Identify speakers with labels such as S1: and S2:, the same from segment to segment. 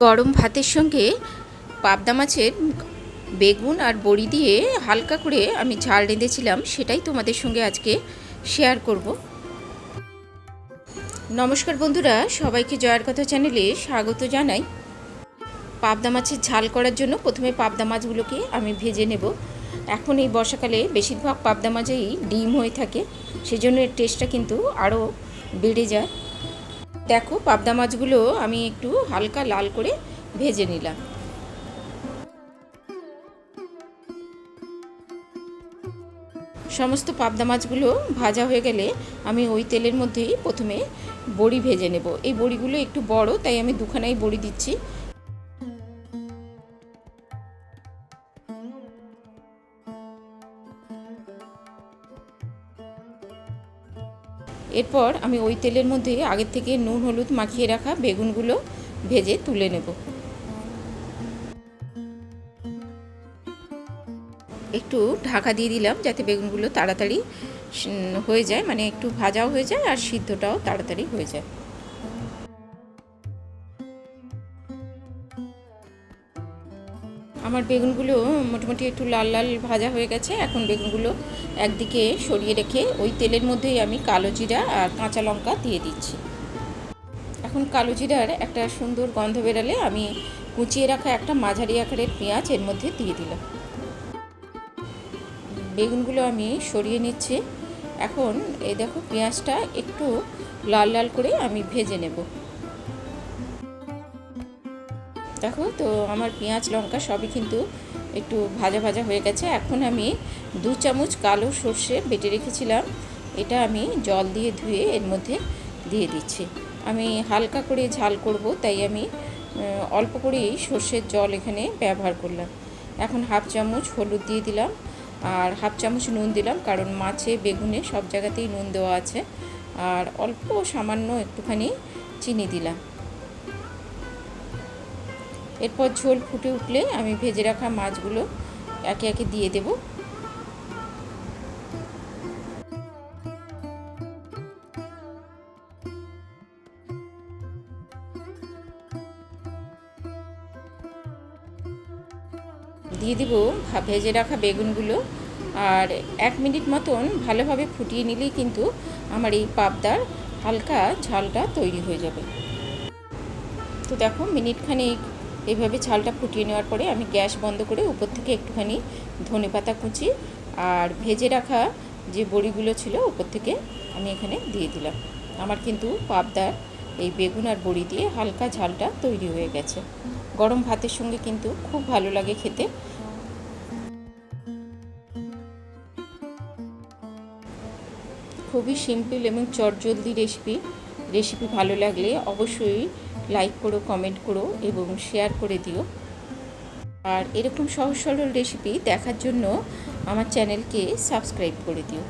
S1: গরম ভাতের সঙ্গে পাবদা মাছের বেগুন আর বড়ি দিয়ে হালকা করে আমি ঝাল রেঁধেছিলাম, সেটাই তোমাদের সঙ্গে আজকে শেয়ার করব। নমস্কার বন্ধুরা, সবাইকে জয়ার কথা চ্যানেলে স্বাগত জানাই। পাবদা মাছের ঝাল করার জন্য প্রথমে পাবদা মাছগুলোকে আমি ভেজে নেব। এখন এই বর্ষাকালে বেশিরভাগ পাবদা মাছেই ডিম হয়ে থাকে, সেজন্য এর টেস্টটা কিন্তু আরও বেড়ে যায়। দেখো, পাবদা মাছগুলো আমি একটু হালকা লাল করে ভেজে নিলাম। সমস্ত পাবদা মাছগুলো ভাজা হয়ে গেলে আমি ওই তেলের মধ্যেই প্রথমে বড়ি ভেজে নেব। এই বড়িগুলো একটু বড়, তাই আমি দুখানাই বড়ি দিচ্ছি। এরপর আমি ওই তেলের মধ্যে আগের থেকে নুন, হলুদ মাখিয়ে রাখা বেগুনগুলো ভেজে তুলে নেব। একটু ঢাকা দিয়ে দিলাম যাতে বেগুনগুলো তাড়াতাড়ি হয়ে যায় মানে একটু ভাজাও হয়ে যায় আর সিদ্ধটাও তাড়াতাড়ি হয়ে যায়। আমার বেগুনগুলো মোটামুটি একটু লাল লাল ভাজা হয়ে গেছে। এখন বেগুনগুলো একদিকে সরিয়ে রেখে ওই তেলের মধ্যেই আমি কালো জিরা আর কাঁচা লঙ্কা দিয়ে দিচ্ছি। এখন কালো জিরার একটা সুন্দর গন্ধ বেরালে আমি কুচিয়ে রাখা একটা মাঝারি আকারের পেঁয়াজ এর মধ্যে দিয়ে দিলাম। বেগুনগুলো আমি সরিয়ে নিচ্ছি। এখন এই দেখো পেঁয়াজটা একটু লাল লাল করে আমি ভেজে নেব। দেখো, তো আমার পেঁয়াজ, লঙ্কা সবই কিন্তু একটু ভাজা ভাজা হয়ে গেছে। এখন আমি দু চামচ কালো সর্ষে বেটে রেখেছিলাম। এটা আমি জল দিয়ে ধুয়ে এর মধ্যে দিয়ে দিচ্ছি। আমি হালকা করে ঝাল করব, তাই আমি অল্প করেই সর্ষের জল এখানে ব্যবহার করলাম। এখন হাফ চামচ হলুদ দিয়ে দিলাম আর হাফ চামচ নুন দিলাম, কারণ মাছে, বেগুনে সব জায়গাতেই নুন দেওয়া আছে। আর অল্প সামান্য একটুখানি চিনি দিলাম। এরপর ঝোল ফুটে উঠলে আমি ভেজে রাখা মাছগুলো একে একে দিয়ে দেব। দিয়ে দিব ভেজে রাখা বেগুনগুলো। আর এক মিনিট মতন ভালোভাবে ফুটিয়ে নিলেই কিন্তু আমার এই পাবদার হালকা ঝালটা তৈরি হয়ে যাবে। তো দেখো, মিনিটখানেক এইভাবে ঝালটা ফুটিয়ে নেওয়ার পরে আমি গ্যাস বন্ধ করে উপর থেকে একটুখানি ধনে পাতা কুচি আর ভেজে রাখা যে বড়িগুলো ছিল উপর থেকে আমি এখানে দিয়ে দিলাম। আমার কিন্তু পাবদার এই বেগুন আর বড়ি দিয়ে হালকা ঝালটা তৈরি হয়ে গেছে। গরম ভাতের সঙ্গে কিন্তু খুব ভালো লাগে খেতে। খুবই সিম্পল এবং চটজলদি রেসিপি রেসিপি ভালো লাগলে অবশ্যই লাইক করো কমেন্ট করো এবং শেয়ার করে দিও। আর এরকম সহজ সরল রেসিপি দেখার জন্য আমার চ্যানেলকে সাবস্ক্রাইব করে দিও।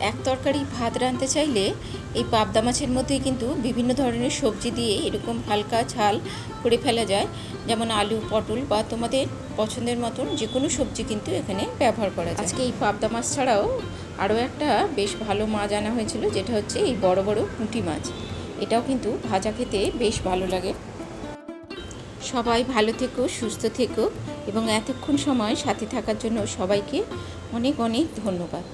S1: এক তরকারি ভাত রাঁধতে চাইলে এই পাবদা মাছের মধ্যেই কিন্তু বিভিন্ন ধরনের সবজি দিয়ে এরকম হালকা ঝাল করে ফেলা যায়। যেমন আলু, পটল বা তোমাদের পছন্দের মতন যে কোনো সবজি কিন্তু এখানে ব্যবহার করা যায়। আজকে এই পাবদা মাছ ছাড়াও আরও একটা বেশ ভালো মাছ আনা হয়েছিল, যেটা হচ্ছে এই বড় বড় পুঁটি মাছ। এটাও কিন্তু ভাজা খেতে বেশ ভালো লাগে। সবাই ভালো থেকো, সুস্থ থেকো এবং এতক্ষণ সময় সাথে থাকার জন্য সবাইকে অনেক অনেক ধন্যবাদ।